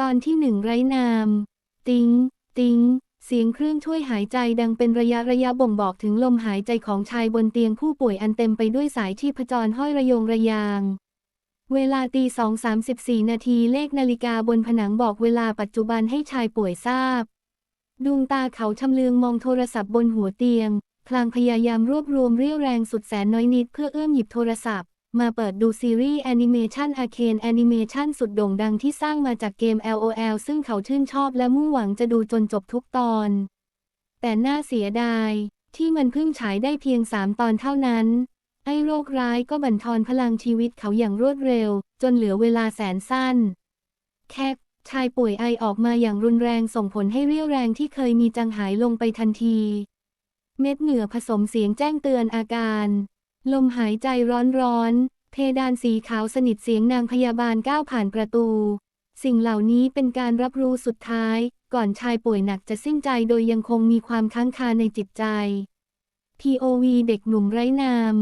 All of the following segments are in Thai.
ตอนที่หนึ่งไร้นาม ติง ติง เสียงเครื่องช่วยหายใจดังเป็นระยะระยะบ่งบอกถึงลมหายใจของชายบนเตียงผู้ป่วยอันเต็มไปด้วยสายชีพจรห้อยระยงระยาง เวลาตีสองสามสิบสี่นาทีเลขนาฬิกาบนผนังบอกเวลาปัจจุบันให้ชายป่วยทราบ ดวงตาเขาชำเลืองมองโทรศัพท์บนหัวเตียง พลางพยายามรวบรวมเรี่ยวแรงสุดแสนน้อยนิดเพื่อเอื้อมหยิบโทรศัพท์ มาเปิดดูซีรีส์แอนิเมชันอาเคนแอนิเมชันสุดโด่งดังที่สร้างมาจากเกม LOL ซึ่งเขาชื่นชอบและมุ่งหวังจะดูจนจบทุกตอน แต่น่าเสียดาย ที่มันเพิ่งฉายได้เพียงสามตอนเท่านั้น ไอ้โรคร้ายก็บั่นทอนพลังชีวิตเขาอย่างรวดเร็ว จนเหลือเวลาแสนสั้น แคกชายป่วยไอออกมาอย่างรุนแรงส่งผลให้เรี่ยวแรงที่เคยมีจางหายลงไปทันที เม็ดเหงื่อผสมเสียงแจ้งเตือนอาการ ลมหายใจร้อนๆ เพดานสีขาวสนิทเสียงนางพยาบาลก้าวผ่านประตู สิ่งเหล่านี้เป็นการรับรู้สุดท้าย ก่อนชายป่วยหนักจะสิ้นใจโดยยังคงมีความค้างคาในจิตใจ POV เด็กหนุ่มไร้นาม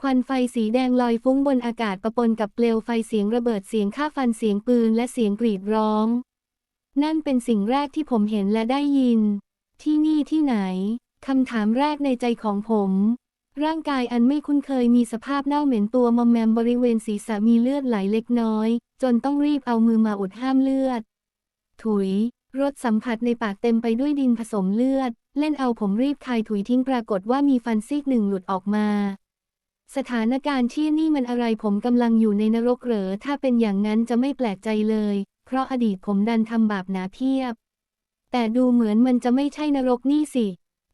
ควันไฟสีแดงลอยฟุ้งบนอากาศประปนกับเปลวไฟเสียงระเบิดเสียงฆ่าฟันเสียงปืนและเสียงกรีดร้อง นั่นเป็นสิ่งแรกที่ผมเห็นและได้ยิน ที่นี่ที่ไหน คำถามแรกในใจของผม ร่างกายอันไม่คุ้นเคยมีสภาพเน่าเหม็นตัวมอมแมมบริเวณศีรษะมีเลือดไหลเล็กน้อย จนต้องรีบเอามือมาอุดห้ามเลือด ถุย รสสัมผัสในปากเต็มไปด้วยดินผสมเลือด เล่นเอาผมรีบคายถุยทิ้งปรากฏว่ามีฟันซีกหนึ่งหลุดออกมา สถานการณ์ที่นี่มันอะไรผมกำลังอยู่ในนรกเหรอ ถ้าเป็นอย่างนั้นจะไม่แปลกใจเลย เพราะอดีตผมดันทำบาปหนาเพียบ แต่ดูเหมือนมันจะไม่ใช่นรกนี่สิ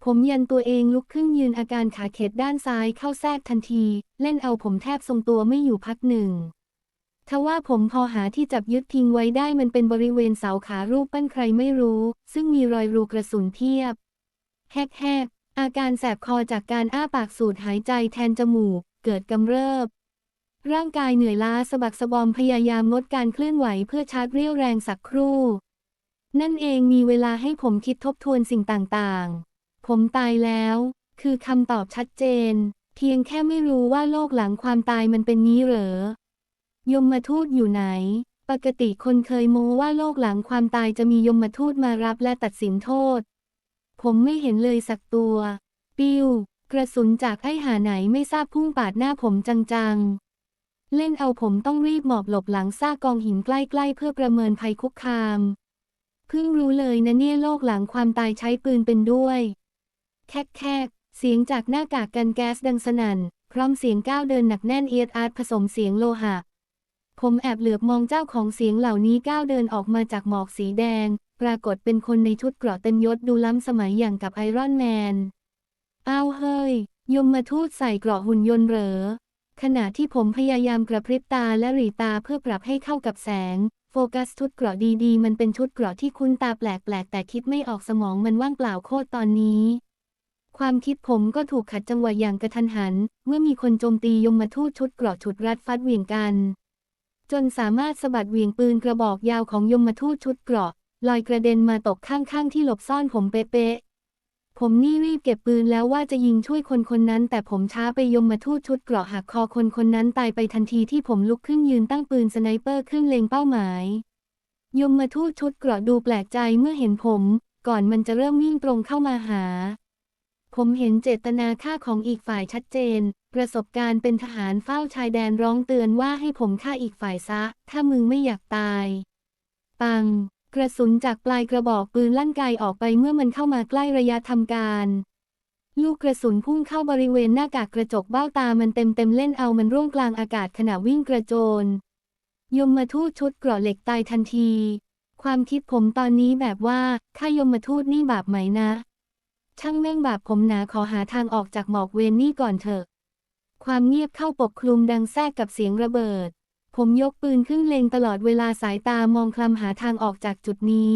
ผมยันตัวเองลุกขึ้นยืนอาการขาเข็ดด้านซ้ายเข้าแทรกทันที เล่นเอาผมแทบทรงตัวไม่อยู่พักหนึ่งทว่าผมพอหาที่จับยึดพิงไว้ได้มันเป็นบริเวณเสาขารูปปั้นใครไม่รู้ ซึ่งมีรอยรูกระสุนเพียบ แฮกๆ อาการแสบคอจากการอ้าปากสูดหายใจแทนจมูก เกิดกำเริบ ร่างกายเหนื่อยล้าสะบักสะบอมพยายามงดการเคลื่อนไหวเพื่อชาร์จเรี่ยวแรงสักครู่ นั่นเองมีเวลาให้ผมคิดทบทวนสิ่งต่างๆ ผมตายแล้ว คือคำตอบชัดเจน เพียงแค่ไม่รู้ว่าโลกหลังความตายมันเป็นนี้เหรอยมมาทูตอยู่ไหน ปกติคนเคยโม้ว่าโลกหลังความตายจะมียมมาทูตมารับและตัดสินโทษ ผมไม่เห็นเลยสักตัว ปิวกระสุนจากไอ้หาไหนไม่ทราบพุ่งปาดหน้าผมจังๆ เล่นเอาผมต้องรีบหมอบหลบหลังซากกองหินใกล้ๆ เพื่อประเมินภัยคุกคาม เพิ่งรู้เลยนะเนี่ยโลกหลังความตายใช้ปืนเป็นด้วย แคกแคกเสียงจากหน้ากากกันแก๊สดังสนั่น พร้อมเสียงก้าวเดินหนักแน่นเอียดอาร์ตผสมเสียงโลหะ ผมแอบเหลือบมองเจ้าของเสียงเหล่านี้ก้าวเดินออกมาจากหมอกสีแดง ปรากฏเป็นคนในชุดเกราะเต็มยศดูล้ำสมัยอย่างกับไอรอนแมน อ้าวเฮ้ย ยมมาทูตใส่เกราะหุ่นยนต์เหรอ ขณะที่ผมพยายามกระพริบตาและหรีตาเพื่อปรับให้เข้ากับแสง โฟกัสชุดเกราะดีๆ มันเป็นชุดเกราะที่คุ้นตาแปลกๆ แต่คิดไม่ออกสมองมันว่างเปล่าโคตรตอนนี้ ความคิดผมก็ถูกขัดจังหวะอย่างกระทันหัน เมื่อมีคนโจมตียมมาทูตชุดเกราะฉุดรัดฟัดเหวี่ยงกัน จนสามารถสะบัดเหวี่ยงปืนกระบอกยาวของยมมาทูตชุดเกราะ ลอยกระเด็นมาตกข้างๆที่หลบซ่อนผมเป๊ะๆผมนี่รีบเก็บปืนแล้วว่าจะยิงช่วยคนคนนั้น แต่ผมช้าไปยมมาทูตชุดเกราะหักคอคนคนนั้นตายไปทันทีที่ผมลุกขึ้นยืนตั้งปืนสไนเปอร์ขึ้นเล็งเป้าหมาย ยมมาทูตชุดเกราะดูแปลกใจเมื่อเห็นผม ก่อนมันจะเริ่มวิ่งตรงเข้ามาหา ผมเห็นเจตนาฆ่าของอีกฝ่ายชัดเจน ประสบการณ์เป็นทหารเฝ้าชายแดนร้องเตือนว่าให้ผมฆ่าอีกฝ่ายซะ ถ้ามึงไม่อยากตาย ปัง กระสุนจากปลายกระบอกปืนลั่นไกออกไปเมื่อมันเข้ามาใกล้ระยะทำการ ลูกกระสุนพุ่งเข้าบริเวณหน้ากากกระจกเบ้าตามันเต็มเต็มเล่นเอามันร่วงกลางอากาศขณะวิ่งกระโจน ยมมาทูตชุดเกราะเหล็กตายทันที ความคิดผมตอนนี้แบบว่าข้ายมมาทูตนี่บาปไหมนะ ช่างแม่งบาปผมหนาขอหาทางออกจากหมอกเวรนี่ก่อนเถอะ ความเงียบเข้าปกคลุมดังแทรกกับเสียงระเบิด ผมยกปืนขึ้นเล็งตลอดเวลาสายตามองคลำหาทางออกจากจุดนี้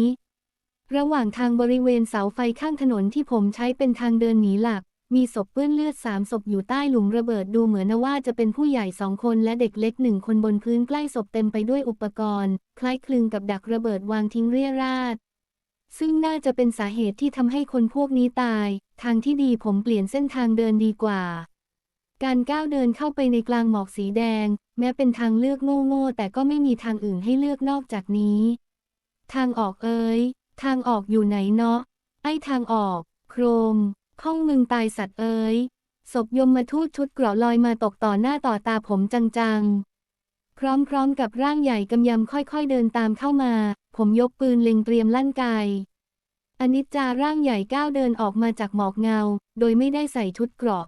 ระหว่างทางบริเวณเสาไฟข้างถนนที่ผมใช้เป็นทางเดินหนีหลัก มีศพเปื้อนเลือดสามศพอยู่ใต้หลุมระเบิดดูเหมือนว่าจะเป็นผู้ใหญ่สองคนและเด็กเล็กหนึ่งคนบนพื้นใกล้ศพเต็มไปด้วยอุปกรณ์ คล้ายคลึงกับดักระเบิดวางทิ้งเรี่ยราด ซึ่งน่าจะเป็นสาเหตุที่ทำให้คนพวกนี้ตาย ทางที่ดีผมเปลี่ยนเส้นทางเดินดีกว่า การก้าวเดินเข้าไปในกลางหมอกสีแดง แม้เป็นทางเลือกโง่ๆแต่ก็ไม่มีทางอื่นให้เลือกนอกจากนี้ ทางออกเอ้ย ทางออกอยู่ไหนเนาะ ไอ้ทางออก โครมข้องมึงตายสัตว์เอ้ย ศพยมมาทูตชุดเกราะลอยมาตกต่อหน้าต่อตาผมจังๆ พร้อมๆกับร่างใหญ่กำยำค่อยๆเดินตามเข้ามา ผมยกปืนเล็งเตรียมลั่นไกอนิจจาร่างใหญ่ก้าวเดินออกมาจากหมอกเงา โดยไม่ได้ใส่ชุดเกราะ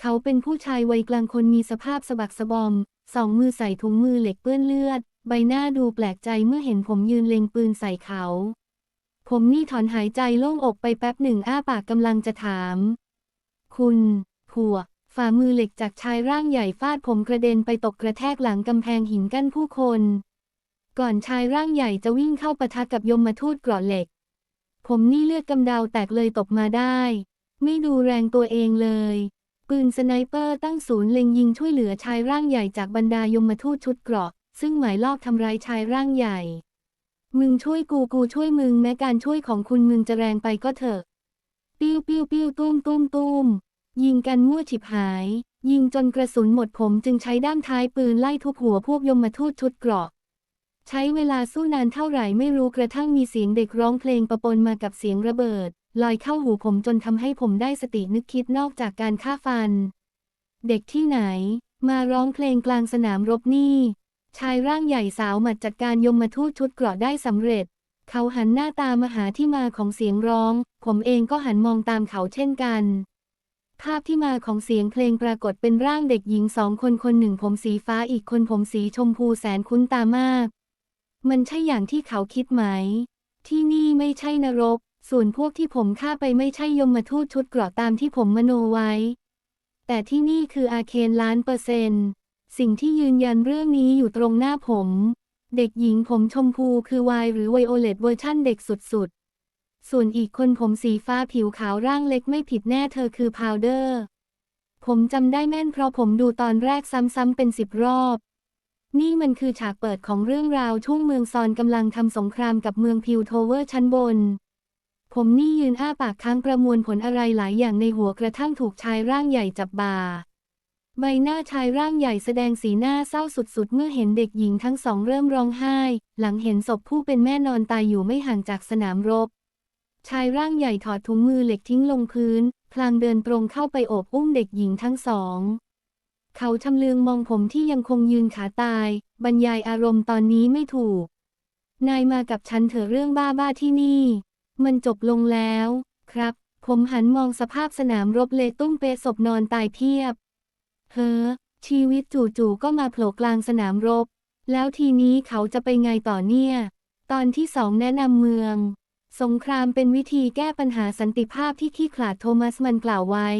เขาเป็นผู้ชายวัยกลางคนมีสภาพสะบักสะบอม สองมือใส่ถุงมือเหล็กเปื้อนเลือด ใบหน้าดูแปลกใจเมื่อเห็นผมยืนเล็งปืนใส่เขา ผมนี่ถอนหายใจโล่งอกไปแป๊บหนึ่งอ้าปากกำลังจะถาม คุณผัวฝ่ามือเหล็กจากชายร่างใหญ่ฟาดผมกระเด็นไปตกกระแทกหลังกำแพงหินกั้นผู้คน ก่อนชายร่างใหญ่จะวิ่งเข้าปะทะกับยมมาทูตกราะเหล็ก ผมนี่เลือดกำเดาแตกเลยตบมาได้ ไม่ดูแรงตัวเองเลย ปืนสไนเปอร์ตั้งศูนย์เล็งยิงช่วยเหลือชายร่างใหญ่จากบรรดายมมาทูตชุดเกราะ ซึ่งหมายลอบทำร้ายชายร่างใหญ่ มึงช่วยกูกูช่วยมึงแม้การช่วยของคุณมึงจะแรงไปก็เถอะ ปิ้วปิ้วปิ้วตุ้มตุ้มตุ้มยิงกันมั่วฉิบหาย ยิงจนกระสุนหมดผมจึงใช้ด้ามท้ายปืนไล่ทุบหัวพวกยมมาทูตชุดเกราะ ใช้เวลาสู้นานเท่าไหร่ไม่รู้กระทั่งมีเสียงเด็กร้องเพลงประปนมากับเสียงระเบิด ลอยเข้าหูผมจนทำให้ผมได้สตินึกคิดนอกจากการฆ่าฟัน เด็กที่ไหน มาร้องเพลงกลางสนามรบนี่ ชายร่างใหญ่สาวหมัดจัดการยมมาทูตชุดเกราะได้สำเร็จ เขาหันหน้าตามาหาที่มาของเสียงร้อง ผมเองก็หันมองตามเขาเช่นกันภาพที่มาของเสียงเพลงปรากฏเป็นร่างเด็กหญิงสองคนคนหนึ่งผมสีฟ้าอีกคนผมสีชมพูแสนคุ้นตามาก มันใช่อย่างที่เขาคิดไหม ที่นี่ไม่ใช่นรก ส่วนพวกที่ผมฆ่าไปไม่ใช่ยมมาทูตชุดเกราะตามที่ผมมโนไว้ แต่ที่นี่คืออาเคนล้านเปอร์เซนต์ สิ่งที่ยืนยันเรื่องนี้อยู่ตรงหน้าผม เด็กหญิงผมชมพูคือวายหรือไวโอเลตเวอร์ชั่นเด็กสุดๆ ส่วนอีกคนผมสีฟ้าผิวขาวร่างเล็กไม่ผิดแน่เธอคือพาวเดอร์ ผมจำได้แม่นเพราะผมดูตอนแรกซ้ำๆเป็นสิบรอบ นี่มันคือฉากเปิดของเรื่องราวช่วงเมืองซอนกำลังทำสงครามกับเมืองพิวโทเวอร์ชั้นบน ผมนี่ยืนอ้าปากค้างประมวลผลอะไรหลายอย่างในหัวกระทั่งถูกชายร่างใหญ่จับบ่าใบหน้าชายร่างใหญ่แสดงสีหน้าเศร้าสุดๆ เมื่อเห็นเด็กหญิงทั้งสองเริ่มร้องไห้ หลังเห็นศพผู้เป็นแม่นอนตายอยู่ไม่ห่างจากสนามรบ ชายร่างใหญ่ถอดถุงมือเหล็กทิ้งลงพื้น พลางเดินตรงเข้าไปโอบอุ้มเด็กหญิงทั้งสอง เขาชำเลืองมองผมที่ยังคงยืนขาตาย บรรยายอารมณ์ตอนนี้ไม่ถูก นายมากับฉันเถอะเรื่องบ้าๆที่นี่ มันจบลงแล้ว ครับ ผมหันมองสภาพสนามรบเลตุ้มเปศพนอนตายเพียบ เฮ้อ ชีวิตจู่ๆก็มาโผล่กลางสนามรบ แล้วทีนี้เขาจะไปไงต่อเนี่ย ตอนที่สองแนะนำเมือง สงครามเป็นวิธีแก้ปัญหาสันติภาพที่ขี้ขลาดโทมัสมันกล่าวไว้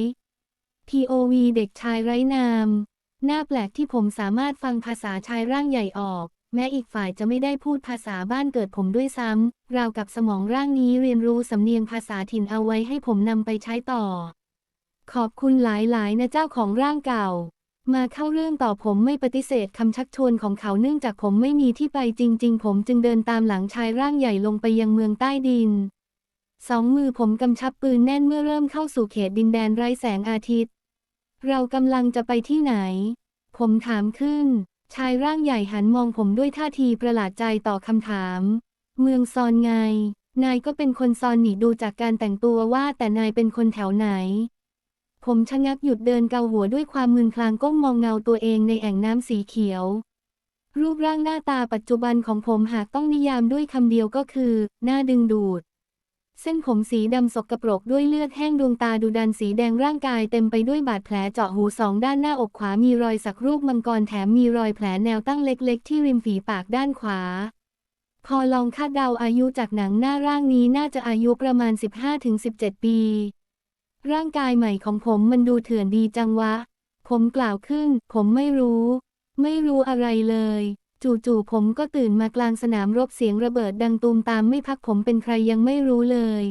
POV เด็กชายไร้นาม น่าแปลกที่ผมสามารถฟังภาษาชายร่างใหญ่ออก แม้อีกฝ่ายจะไม่ได้พูดภาษาบ้านเกิดผมด้วยซ้ำราวกับสมองร่างนี้เรียนรู้สำเนียงภาษาถิ่นเอาไว้ให้ผมนำไปใช้ต่อ ขอบคุณหลายๆ นะเจ้าของร่างเก่า มาเข้าเรื่องต่อผมไม่ปฏิเสธคำชักชวนของเขาเนื่องจากผมไม่มีที่ไปจริง ๆ ผมจึงเดินตามหลังชายร่างใหญ่ลงไปยังเมืองใต้ดินสองมือผมกำชับปืนแน่นเมื่อเริ่มเข้าสู่เขตดินแดนไร้แสงอาทิตย์ เรากำลังจะไปที่ไหน ผมถามขึ้น ชายร่างใหญ่หันมองผมด้วยท่าทีประหลาดใจต่อคำถาม เมืองซอนไง นายก็เป็นคนซอนนี่ดูจากการแต่งตัวว่าแต่นายเป็นคนแถวไหน ผมชะงักหยุดเดินเกาหัวด้วยความมึนคลางก้มมองเงาตัวเองในแอ่งน้ำสีเขียว รูปร่างหน้าตาปัจจุบันของผมหากต้องนิยามด้วยคำเดียวก็คือ น่าดึงดูด เส้นผมสีดำสกปรกด้วยเลือดแห้งดวงตาดูดันสีแดงร่างกายเต็มไปด้วยบาดแผลเจาะหูสองด้านหน้าอกขวามีรอยสักรูปมังกรแถมมีรอยแผลแนวตั้งเล็กๆ ที่ริมฝีปากด้านขวา พอลองคาดเดาอายุจากหนังหน้าร่างนี้น่าจะอายุประมาณ 15-17 ปี ร่างกายใหม่ของผมมันดูเถื่อนดีจังวะ ผมกล่าวขึ้น ผมไม่รู้ ไม่รู้อะไรเลย จู่ๆผมก็ตื่นมากลางสนามรบเสียงระเบิดดังตูมตามไม่พักผมเป็นใครยังไม่รู้เลย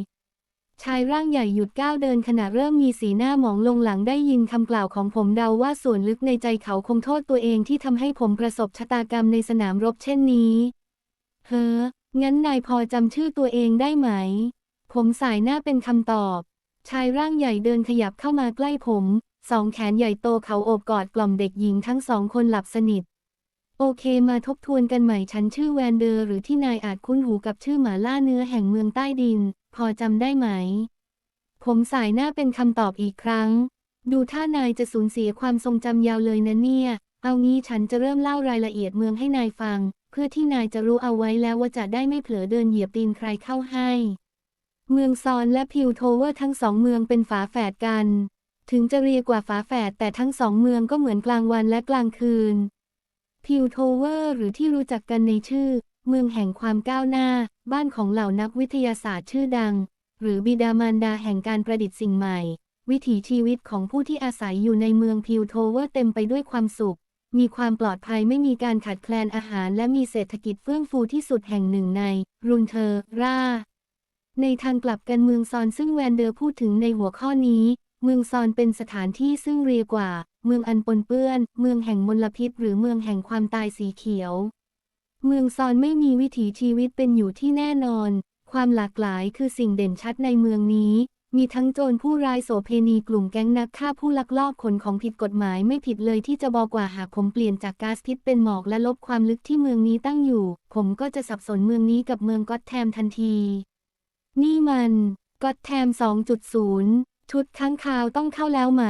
ชายร่างใหญ่หยุดก้าวเดินขณะเริ่มมีสีหน้าหมองลงหลังได้ยินคำกล่าวของผมเดาว่าส่วนลึกในใจเขาคงโทษตัวเองที่ทำให้ผมประสบชะตากรรมในสนามรบเช่นนี้ เฮ้อ งั้นนายพอจำชื่อตัวเองได้ไหม ผมสายหน้าเป็นคำตอบ ชายร่างใหญ่เดินขยับเข้ามาใกล้ผม สองแขนใหญ่โตเขาโอบกอดกล่อมเด็กหญิงทั้งสองคนหลับสนิท โอเคมาทบทวนกันใหม่ฉันชื่อแวนเดอร์หรือที่นายอาจคุ้นหูกับชื่อหมาล่าเนื้อแห่งเมืองใต้ดิน พอจำได้ไหม ผมสายหน้าเป็นคำตอบอีกครั้ง ดูท่านายจะสูญเสียความทรงจำยาวเลยนะเนี่ย เอางี้ฉันจะเริ่มเล่ารายละเอียดเมืองให้นายฟัง เพื่อที่นายจะรู้เอาไว้แล้วว่าจะได้ไม่เผลอเดินเหยียบตีนใครเข้าให้ เมืองซอนและพิวโทเวอร์ทั้งสองเมืองเป็นฝาแฝดกัน ถึงจะเรียกว่าฝาแฝดแต่ทั้งสองเมืองก็เหมือนกลางวันและกลางคืน พิวโทเวอร์หรือที่รู้จักกันในชื่อ เมืองแห่งความก้าวหน้า บ้านของเหล่านักวิทยาศาสตร์ชื่อดัง หรือบิดามารดาแห่งการประดิษฐ์สิ่งใหม่ วิถีชีวิตของผู้ที่อาศัยอยู่ในเมืองพิวโทเวอร์เต็มไปด้วยความสุข มีความปลอดภัยไม่มีการขาดแคลนอาหาร และมีเศรษฐกิจเฟื่องฟูที่สุดแห่งหนึ่งใน รุนเทอร่า ในทางกลับกันเมืองซอนซึ่งแวนเดอร์พูดถึงในหัวข้อนี้ เมืองซอนเป็นสถานที่ซึ่งเรียกว่า เมืองอันปนเปื้อน เมืองแห่งมลพิษ หรือเมืองแห่งความตายสีเขียว เมืองซอนไม่มีวิถีชีวิตเป็นอยู่ที่แน่นอน ความหลากหลายคือสิ่งเด่นชัดในเมืองนี้ มีทั้งโจรผู้ร้ายโสเพณีกลุ่มแก๊งนักฆ่าผู้ลักลอบขนของผิดกฎหมายไม่ผิดเลยที่จะบอกว่าหากผมเปลี่ยนจากก๊าซพิษเป็นหมอกและลบความลึกที่เมืองนี้ตั้งอยู่ ผมก็จะสับสนเมืองนี้กับเมืองก็อตแทมทันที นี่มันก็อตแทม 2.0 ชุดค้างคาวต้องเข้าแล้วไหม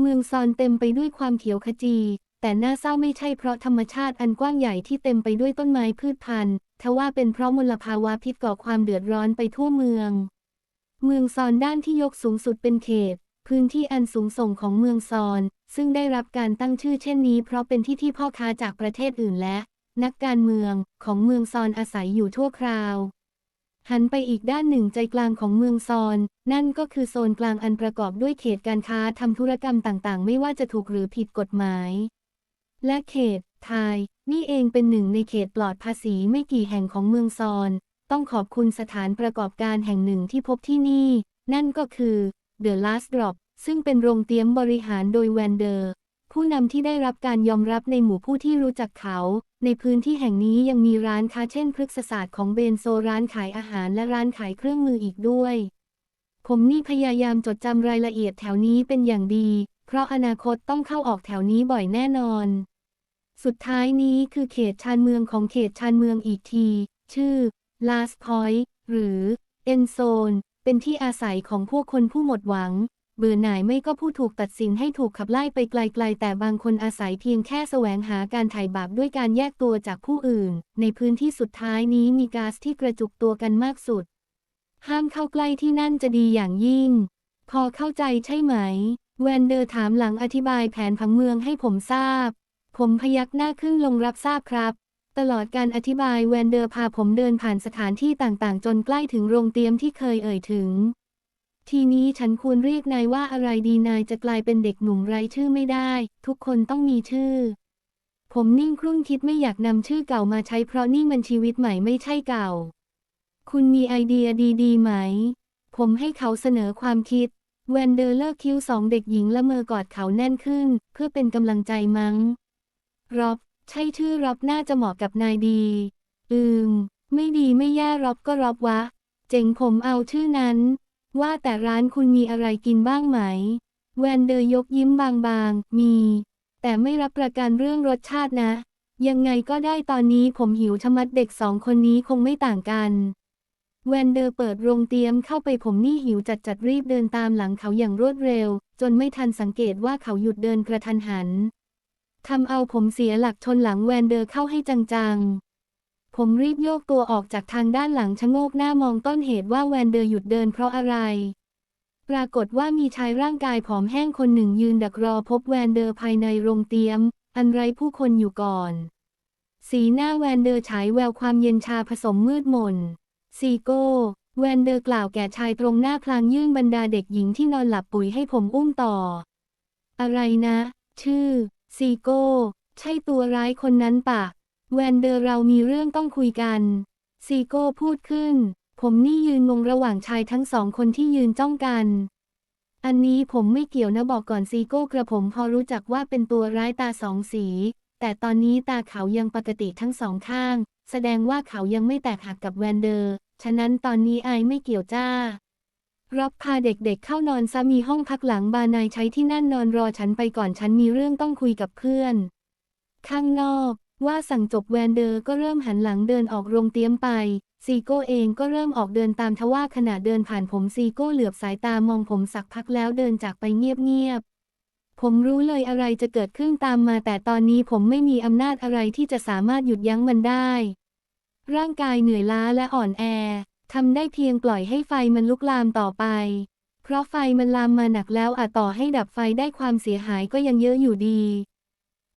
เมืองซอนเต็มไปด้วยความเขียวขจี แต่น่าเศร้าไม่ใช่เพราะธรรมชาติอันกว้างใหญ่ที่เต็มไปด้วยต้นไม้พืชพันธุ์ทว่าเป็นเพราะมลภาวะพิษก่อความเดือดร้อนไปทั่วเมือง เมืองซอนด้านที่ยกสูงสุดเป็นเขต พื้นที่อันสูงส่งของเมืองซอน ซึ่งได้รับการตั้งชื่อเช่นนี้เพราะเป็นที่ที่พ่อค้าจากประเทศอื่นและ นักการเมืองของเมืองซอนอาศัยอยู่ทั่วคราว หันไปอีกด้านหนึ่งใจกลางของเมืองซอน นั่นก็คือโซนกลางอันประกอบด้วยเขตการค้าทำธุรกรรมต่างๆ ไม่ว่าจะถูกหรือผิดกฎหมาย และเขตไทย นี่เองเป็นหนึ่งในเขตปลอดภาษีไม่กี่แห่งของเมืองซอน ต้องขอบคุณสถานประกอบการแห่งหนึ่งที่พบที่นี่ นั่นก็คือ The Last Drop ซึ่งเป็นโรงเตรียมบริหารโดยแวนเดอร์ ผู้นำที่ได้รับการยอมรับในหมู่ผู้ที่รู้จักเขา ในพื้นที่แห่งนี้ยังมีร้านค้าเช่นพฤกษศาสตร์ของเบนโซร้านขายอาหารและร้านขายเครื่องมืออีกด้วย ผมนี่พยายามจดจำรายละเอียดแถวนี้เป็นอย่างดี เพราะอนาคตต้องเข้าออกแถวนี้บ่อยแน่นอน สุดท้ายนี้คือเขตชานเมืองของเขตชานเมืองอีกที ชื่อ Last Point หรือ End Zone เป็นที่อาศัยของพวกคนผู้หมดหวัง เบื่อหน่ายไม่ก็ผู้ถูกตัดสินให้ถูกขับไล่ไปไกลๆ แต่บางคนอาศัยเพียงแค่แสวงหาการไถ่บาปด้วยการแยกตัวจากผู้อื่น ในพื้นที่สุดท้ายนี้มีก๊าซที่กระจุกตัวกันมากสุด ห้ามเข้าใกล้ที่นั่นจะดีอย่างยิ่ง พอเข้าใจใช่ไหม แวนเดอร์ถามหลังอธิบายแผนผังเมืองให้ผมทราบ ผมพยักหน้าครึ่งลงรับทราบครับตลอดการอธิบายแวนเดอร์พาผมเดินผ่านสถานที่ต่างๆ จนใกล้ถึงโรงเตรียมที่เคยเอ่ยถึง ทีนี้ฉันควรเรียกนายว่าอะไรดีนายจะกลายเป็นเด็กหนุ่มไร้ชื่อไม่ได้ ทุกคนต้องมีชื่อ ผมนิ่งครุ่นคิดไม่อยากนำชื่อเก่ามาใช้เพราะนี่มันชีวิตใหม่ไม่ใช่เก่า คุณมีไอเดียดีๆไหม ผมให้เขาเสนอความคิด แวนเดอร์เลิกคิ้วสองเด็กหญิงละเมอกอดเขาแน่นขึ้น เพื่อเป็นกำลังใจมั้งร็อบใช่ชื่อร็อบน่าจะเหมาะกับนายดี อืม ไม่ดีไม่แย่ร็อบก็ร็อบวะ เจ๋งผมเอาชื่อนั้น ว่าแต่ร้านคุณมีอะไรกินบ้างไหม แวนเดอร์ยกยิ้มบางๆ มี แต่ไม่รับประกันเรื่องรสชาตินะ ยังไงก็ได้ตอนนี้ผมหิวชะมัดเด็กสองคนนี้คงไม่ต่างกัน แวนเดอร์เปิดโรงเตรียมเข้าไปผมนี่หิวจัดจัดรีบเดินตามหลังเขาอย่างรวดเร็ว จนไม่ทันสังเกตว่าเขาหยุดเดินกระทันหันทำเอาผมเสียหลักชนหลังแวนเดอร์เข้าให้จังๆ ผมรีบโยกตัวออกจากทางด้านหลังชะโงกหน้ามองต้นเหตุว่าแวนเดอร์หยุดเดินเพราะอะไร ปรากฏว่ามีชายร่างกายผอมแห้งคนหนึ่งยืนดักรอพบแวนเดอร์ภายในโรงเตรียม อันไร้ผู้คนอยู่ก่อน สีหน้าแวนเดอร์ฉายแววความเย็นชาผสมมืดมนซีโก้แวนเดอร์กล่าวแก่ชายตรงหน้าพลางยื่นบรรดาเด็กหญิงที่นอนหลับปุ๋ยให้ผมอุ้มต่อ อะไรนะ ชื่อ ซีโก้ ใช่ตัวร้ายคนนั้นปะ แวนเดอร์เรามีเรื่องต้องคุยกัน ซีโก้พูดขึ้น ผมนี่ยืนงงระหว่างชายทั้งสองคนที่ยืนจ้องกัน อันนี้ผมไม่เกี่ยวนะบอกก่อนซีโก้กระผมพอรู้จักว่าเป็นตัวร้ายตาสองสี แต่ตอนนี้ตาเขายังปกติทั้งสองข้าง แสดงว่าเขายังไม่แตกหักกับแวนเดอร์ ฉะนั้นตอนนี้ไอไม่เกี่ยวจ้ารับพาเด็กๆเข้านอนซะมีห้องพักหลังบานายใช้ที่นั่นนอนรอฉันไปก่อนฉันมีเรื่องต้องคุยกับเพื่อน ข้างนอก ว่าสั่งจบแวนเดอร์ก็เริ่มหันหลังเดินออกโรงเตรียมไปซีโก้เองก็เริ่มออกเดินตามทว่าขณะเดินผ่านผมซีโก้เหลือบสายตามองผมสักพักแล้วเดินจากไปเงียบๆ ผมรู้เลยอะไรจะเกิดขึ้นตามมาแต่ตอนนี้ผมไม่มีอำนาจอะไรที่จะสามารถหยุดยั้งมันได้ ร่างกายเหนื่อยล้าและอ่อนแอทำได้เพียงปล่อยให้ไฟมันลุกลามต่อไป เพราะไฟมันลามมาหนักแล้วอาจต่อให้ดับไฟได้ความเสียหายก็ยังเยอะอยู่ดี